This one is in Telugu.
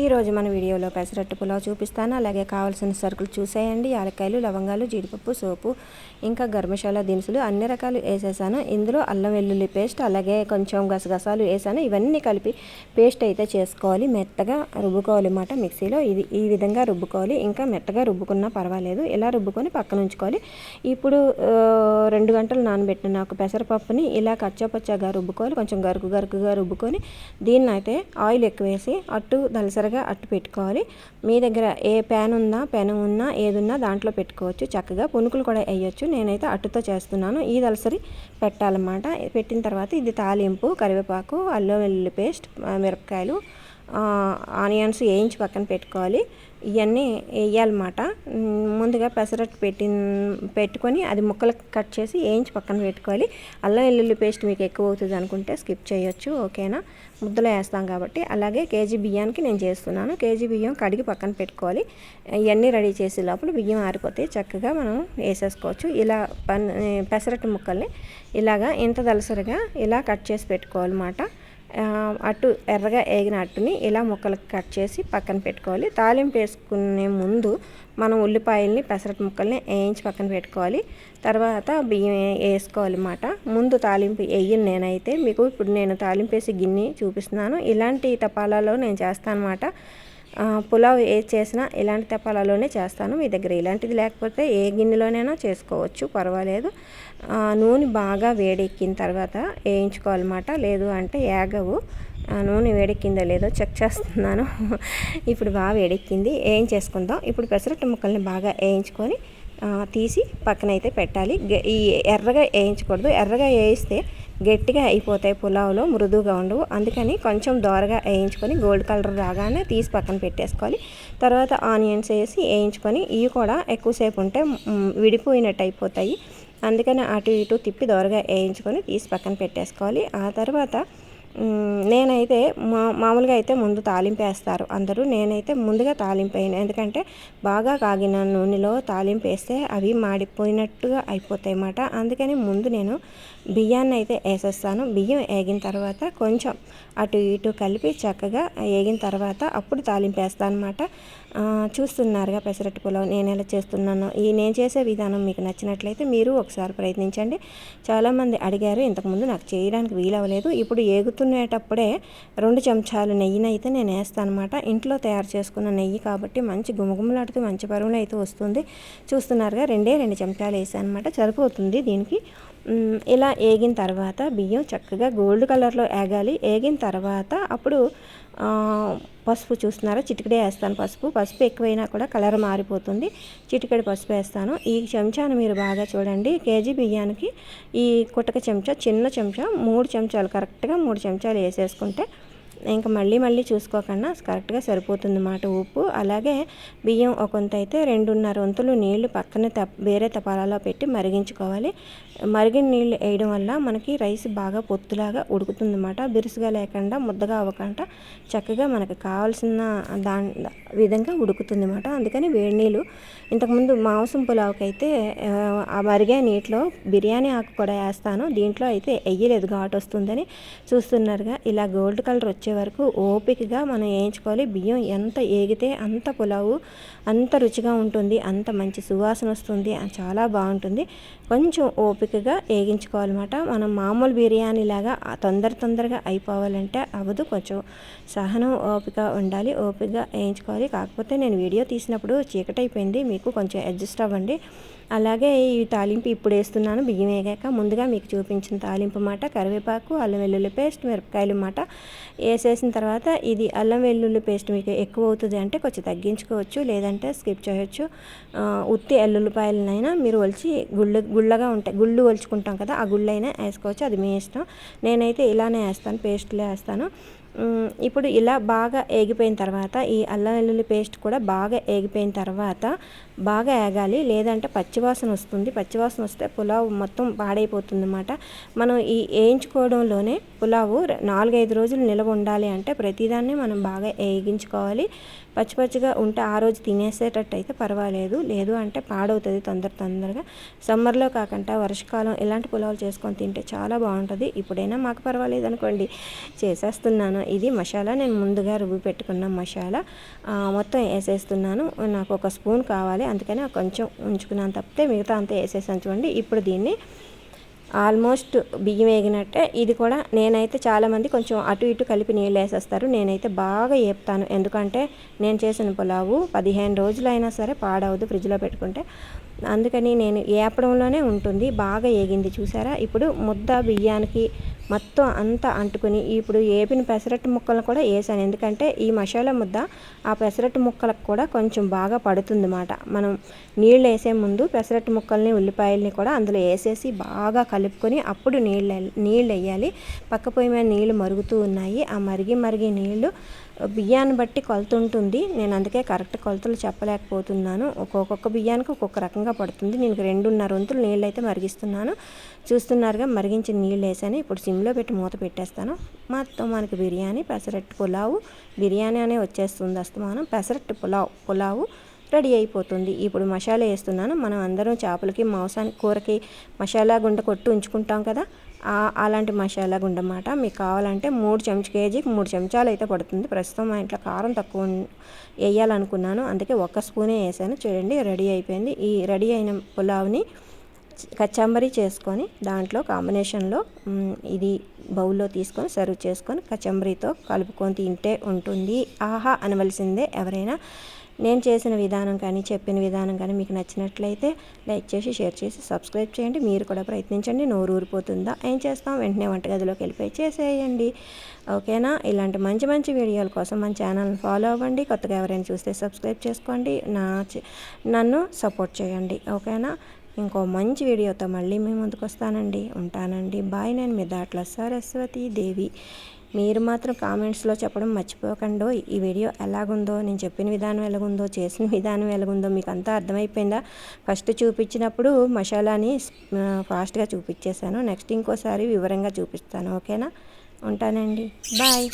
ఈరోజు మన వీడియోలో పెసరట్టు పులావ్ చూపిస్తాను. అలాగే కావాల్సిన సరుకులు చూసేయండి. యాలక్కాయలు లవంగాలు జీడిపప్పు సోపు ఇంకా గర్మశాల దినుసులు అన్ని రకాలు వేసేసాను. ఇందులో అల్లం వెల్లుల్లి పేస్ట్ అలాగే కొంచెం గసగసాలు వేసాను. ఇవన్నీ కలిపి పేస్ట్ అయితే చేసుకోవాలి. మెత్తగా రుబ్బుకోవాలి అన్నమాట మిక్సీలో. ఇది ఈ విధంగా రుబ్బుకోవాలి. ఇంకా మెత్తగా రుబ్బుకున్నా పర్వాలేదు. ఇలా రుబ్బుకొని పక్కన ఉంచుకోవాలి. ఇప్పుడు రెండు గంటలు నానబెట్టిన నాకు పెసరపప్పుని ఇలా కచ్చాపచ్చాగా రుబ్బుకోవాలి. కొంచెం గరుకు గరుకుగా రుబ్బుకొని దీన్ని అయితే ఆయిల్ ఎక్కువ వేసి అటు దలసరి త్వరగా అట్టు పెట్టుకోవాలి. మీ దగ్గర ఏ ప్యాన్ ఉన్నా పెనం ఉన్నా ఏదున్నా దాంట్లో పెట్టుకోవచ్చు. చక్కగా పునుకులు కూడా వేయచ్చు. నేనైతే అట్టుతో చేస్తున్నాను. ఈ దలసరి పెట్టాలన్నమాట. పెట్టిన తర్వాత ఇది తాలింపు కరివేపాకు అల్లం వెల్లుల్లి పేస్ట్ మిరపకాయలు ఆనియన్స్ వేయించి పక్కన పెట్టుకోవాలి. ఇవన్నీ వేయాలన్నమాట. ముందుగా పెసరట్టు పెట్టి పెట్టుకొని అది ముక్కలు కట్ చేసి వేయించి పక్కన పెట్టుకోవాలి. అల్లం వెల్లుల్లి పేస్ట్ మీకు ఎక్కువ అవుతుంది అనుకుంటే స్కిప్ చేయొచ్చు ఓకేనా? ముద్దలో వేస్తాం కాబట్టి. అలాగే కేజీ బియ్యానికి నేను చేస్తున్నాను. కేజీ బియ్యం కడిగి పక్కన పెట్టుకోవాలి. ఇవన్నీ రెడీ చేసే లోపల బియ్యం ఆరిపోతే చక్కగా మనం వేసేసుకోవచ్చు. ఇలా పన్ పెసరట్టు ముక్కల్ని ఇలాగా ఇంత దలసరిగా ఇలా కట్ చేసి పెట్టుకోవాలన్నమాట. అటు ఎర్రగా వేగిన అట్టుని ఇలా ముక్కలకు కట్ చేసి పక్కన పెట్టుకోవాలి. తాలింపు వేసుకునే ముందు మనం ఉల్లిపాయల్ని పెసరట్ ముక్కల్ని వేయించి పక్కన పెట్టుకోవాలి. తర్వాత బియ్యం వేసుకోవాలి అన్నమాట. ముందు తాలింపు వేయను నేనైతే. మీకు ఇప్పుడు నేను తాలింపు వేసి గిన్నె చూపిస్తున్నాను. ఇలాంటి తపాలాలో నేను చేస్తాను అనమాట పులావ్ ఏ చేసినా ఇలాంటి తపాలాలోనే చేస్తాను మీ దగ్గర. ఇలాంటిది లేకపోతే ఏ గిన్నెలోనైనా చేసుకోవచ్చు పర్వాలేదు. నూనె బాగా వేడెక్కిన తర్వాత వేయించుకోవాలన్నమాట. లేదు అంటే ఏగవు. నూనె వేడెక్కిందో లేదో చెక్ చేస్తున్నాను. ఇప్పుడు బాగా వేడెక్కింది. వేయించేసుకుందాం ఇప్పుడు పెసరట్టు ముక్కల్ని బాగా వేయించుకొని తీసి పక్కనైతే పెట్టాలి. ఈ ఎర్రగా వేయించకూడదు. ఎర్రగా వేయిస్తే గట్టిగా అయిపోతాయి పులావ్లో మృదువుగా ఉండవు. అందుకని కొంచెం దోరగా వేయించుకొని గోల్డ్ కలర్ రాగానే తీసి పక్కన పెట్టేసుకోవాలి. తర్వాత ఆనియన్స్ వేసి వేయించుకొని ఇవి కూడా ఎక్కువసేపు ఉంటే విడిపోయినట్టు అయిపోతాయి. అందుకని అటు ఇటు తిప్పి దోరగా వేయించుకొని తీసి పక్కన పెట్టేసుకోవాలి. ఆ తర్వాత నేనైతే మా మామూలుగా అయితే ముందు తాలింపు వేస్తారు అందరూ నేనైతే ముందుగా తాలింపు అయినా ఎందుకంటే బాగా కాగిన నూనెలో తాలింపు వేస్తే అవి మాడిపోయినట్టుగా అయిపోతాయి అన్నమాట అందుకని ముందు నేను బియ్యాన్ని అయితే వేసేస్తాను. బియ్యం వేగిన తర్వాత కొంచెం అటు ఇటు కలిపి చక్కగా వేగిన తర్వాత అప్పుడు తాలింపు వేస్తాను అనమాట చూస్తున్నారుగా పెసరట్టు పులావ్ నేను ఎలా చేస్తున్నాను. ఈ నేను చేసే విధానం మీకు నచ్చినట్లయితే మీరు ఒకసారి ప్రయత్నించండి. చాలామంది అడిగారు ఇంతకుముందు నాకు చేయడానికి వీలవ్వలేదు. ఇప్పుడు ఏగుతునేటప్పుడే రెండు చెంచాలు నెయ్యిని అయితే నేను వేస్తాను అనమాట ఇంట్లో తయారు చేసుకున్న నెయ్యి కాబట్టి మంచి గుమగుమలాడుతూ మంచి పరువులు అయితే వస్తుంది. చూస్తున్నారుగా రెండే రెండు చెంచాలు వేసాను అనమాట సరిపోతుంది దీనికి. ఇలా ఏగిన తర్వాత బియ్యం చక్కగా గోల్డ్ కలర్లో ఏగాలి. ఏగిన తర్వాత అప్పుడు పసుపు చూస్తున్నారా? చిటికడే వేస్తాను పసుపు. పసుపు ఎక్కువైనా కూడా కలర్ మారిపోతుంది. చిటికడి పసుపు వేస్తాను. ఈ చెంచాను మీరు బాగా చూడండి. కేజీ బియ్యానికి ఈ కుట్టక చెంచా చిన్న చెంచా మూడు చెంచాలు. కరెక్ట్గా మూడు చెంచాలు వేసేసుకుంటే ఇంకా మళ్ళీ మళ్ళీ చూసుకోకుండా కరెక్ట్గా సరిపోతుంది అన్నమాట ఉప్పు. అలాగే బియ్యం ఒక వంతు అయితే రెండున్నర వంతులు నీళ్ళు పక్కన త వేరే తపాలలో పెట్టి మరిగించుకోవాలి. మరిగిన నీళ్ళు వేయడం వల్ల మనకి రైస్ బాగా పొత్తులాగా ఉడుకుతుందన్నమాట బిరుసుగా లేకుండా ముద్దగా అవ్వకుండా చక్కగా మనకు కావాల్సిన దా విధంగా ఉడుకుతుంది అన్నమాట అందుకని వేడి నీళ్ళు ఇంతకుముందు మాంసం పులావుకి అయితే ఆ మరిగే నీటిలో బిర్యానీ ఆకు కూడా వేస్తాను. దీంట్లో అయితే వేయలేదు ఘాటు వస్తుందని చూస్తున్నారుగా. ఇలా గోల్డ్ కలర్ వచ్చి వచ్చే వరకు ఓపికగా మనం వేయించుకోవాలి. బియ్యం ఎంత ఏగితే అంత పులావు అంత రుచిగా ఉంటుంది అంత మంచి సువాసన వస్తుంది చాలా బాగుంటుంది. కొంచెం ఓపికగా వేగించుకోవాలన్నమాట. మనం మామూలు బిర్యానీ లాగా తొందర తొందరగా అయిపోవాలంటే అవ్వదు కొంచెం సహనం ఓపిక ఉండాలి. ఓపికగా వేయించుకోవాలి. కాకపోతే నేను వీడియో తీసినప్పుడు చీకటి అయిపోయింది. మీకు కొంచెం అడ్జస్ట్ అవ్వండి. అలాగే ఈ తాలింపు ఇప్పుడు వేస్తున్నాను. బియ్యం వేగాక ముందుగా మీకు చూపించిన తాలింపు మాట కరివేపాకు అల్లం వెల్లుల్లి పేస్ట్ మిరపకాయలు మాట. వేసేసిన తర్వాత ఇది అల్లం వెల్లుల్లి పేస్ట్ మీకు ఎక్కువ అవుతుంది అంటే కొంచెం తగ్గించుకోవచ్చు లేదంటే స్కిప్ చేయొచ్చు. ఉత్తి ఎల్లుల్లిపాయలనైనా మీరు ఒలిచి గుళ్ళు గుళ్ళగా ఉంటాయి గుళ్ళు ఒలుచుకుంటాం కదా ఆ గుళ్ళైనా వేసుకోవచ్చు అది మీ ఇష్టం. నేనైతే ఇలానే వేస్తాను పేస్ట్లో వేస్తాను. ఇప్పుడు ఇలా బాగా ఏగిపోయిన తర్వాత ఈ అల్లం వెల్లుల్లి పేస్ట్ కూడా బాగా ఏగిపోయిన తర్వాత బాగా ఏగాలి. లేదంటే పచ్చివాసన వస్తుంది. పచ్చివాసన వస్తే పులావ్ మొత్తం పాడైపోతుంది అన్నమాట మనం ఈ వేయించుకోవడంలోనే పులావు నాలుగైదు రోజులు నిలవ ఉండాలి అంటే ప్రతిదాన్ని మనం బాగా వేయించుకోవాలి పచ్చి పచ్చిగా ఉంటే ఆ రోజు తినేసేటట్టు అయితే పర్వాలేదు. లేదు అంటే పాడవుతుంది తొందర తొందరగా. సమ్మర్లో కాకుండా వర్షకాలం ఇలాంటి పులావులు చేసుకొని తింటే చాలా బాగుంటుంది. ఇప్పుడైనా మాకు పర్వాలేదు అనుకోండి చేసేస్తున్నాను. ఇది మసాలా. నేను ముందుగా రుబ్బి పెట్టుకున్న మసాలా మొత్తం వేసేస్తున్నాను. నాకు ఒక స్పూన్ కావాలి అందుకని కొంచెం ఉంచుకున్నాను. తప్పితే మిగతా అంతా వేసేసాను చూడండి. ఇప్పుడు దీన్ని ఆల్మోస్ట్ బియ్యం వేగినట్టే. ఇది కూడా నేనైతే చాలామంది కొంచెం అటు ఇటు కలిపి నీళ్ళు వేసేస్తారు. నేనైతే బాగా వేపుతాను ఎందుకంటే నేను చేసిన పులావు పదిహేను రోజులైనా సరే పాడవదు ఫ్రిడ్జ్లో పెట్టుకుంటే. అందుకని నేను ఏపడంలోనే ఉంటుంది. బాగా ఏగింది చూసారా? ఇప్పుడు ముద్ద బియ్యానికి మొత్తం అంతా అంటుకుని ఇప్పుడు ఏపిన పెసరట్టు ముక్కలు కూడా వేసాను ఎందుకంటే ఈ మసాలా ముద్ద ఆ పెసరట్టు ముక్కలకు కూడా కొంచెం బాగా పడుతుంది అన్నమాట మనం నీళ్ళు వేసే ముందు పెసరట్టు ముక్కల్ని ఉల్లిపాయల్ని కూడా అందులో వేసేసి బాగా కలుపుకొని అప్పుడు నీళ్ళు నీళ్ళు వేయాలి. పక్క పొయ్యి మీద నీళ్ళు మరుగుతూ ఉన్నాయి. ఆ మరిగి మరిగి నీళ్ళు బియ్యాన్ని బట్టి కొలత ఉంటుంది నేను అందుకే కరెక్ట్ కొలతలు చెప్పలేకపోతున్నాను. ఒక్కొక్క బియ్యానికి ఒక్కొక్క రకంగా పడుతుంది. నేను రెండున్నర వంతులు నీళ్ళు అయితే మరిగిస్తున్నాను. చూస్తున్నారుగా మరిగించిన నీళ్ళు వేసాను. ఇప్పుడు సిమ్లో పెట్టి మూత పెట్టేస్తాను. మొత్తం మనకి బిర్యానీ పెసరట్టు పులావు బిర్యానీ అనే వచ్చేస్తుంది అస్తమానం. పెసరట్టు పులావ్ పులావు రెడీ అయిపోతుంది. ఇప్పుడు మసాలా వేస్తున్నాను. మనం అందరం చేపలకి మాంసానికి కూరకి మసాలా గుండ కొట్టి ఉంచుకుంటాం కదా అలాంటి మసాలా గుండ అన్నమాట. మీకు కావాలంటే మూడు చెంచా కేజీకి మూడు చెంచాలు అయితే పడుతుంది. ప్రస్తుతం మా ఇంట్లో కారం తక్కువ వేయాలనుకున్నాను. అందుకే ఒక్క స్పూనే వేసాను. చూడండి రెడీ అయిపోయింది. ఈ రెడీ అయిన పులావ్ని కచంబరి చేసుకొని దాంట్లో కాంబినేషన్లో ఇది బౌల్లో తీసుకొని సర్వ్ చేసుకొని కచంబరితో కలుపుకొని తింటే ఉంటుంది. ఆహా అనవలసిందే ఎవరైనా నేను చేసిన విధానం కానీ చెప్పిన విధానం కానీ మీకు నచ్చినట్లయితే లైక్ చేసి షేర్ చేసి సబ్స్క్రైబ్ చేయండి. మీరు కూడా ప్రయత్నించండి. నోరు ఊరిపోతుందా? ఏం చేస్తాం? వెంటనే వంటగదిలోకి వెళ్ళిపోయి చేసేయండి. ఓకేనా? ఇలాంటి మంచి మంచి వీడియోల కోసం మన ఛానల్ని ఫాలో అవ్వండి. కొత్తగా ఎవరైనా చూస్తే సబ్స్క్రైబ్ చేసుకోండి. నా నన్ను సపోర్ట్ చేయండి. ఓకేనా? ఇంకో మంచి వీడియోతో మళ్ళీ మీ ముందుకు వస్తానండి. ఉంటానండి. బాయ్. నేను మీ దాట్ల సరస్వతి దేవి. మీరు మాత్రం కామెంట్స్లో చెప్పడం మర్చిపోకండో ఈ వీడియో ఎలాగుందో నేను చెప్పిన విధానం ఎలాగుందో చేసిన విధానం ఎలాగుందో మీకు అంతా అర్థమైపోయిందా? ఫస్ట్ చూపించినప్పుడు మసాలాని ఫాస్ట్గా చూపించేశాను. నెక్స్ట్ ఇంకోసారి వివరంగా చూపిస్తాను. ఓకేనా? ఉంటానండి. బాయ్.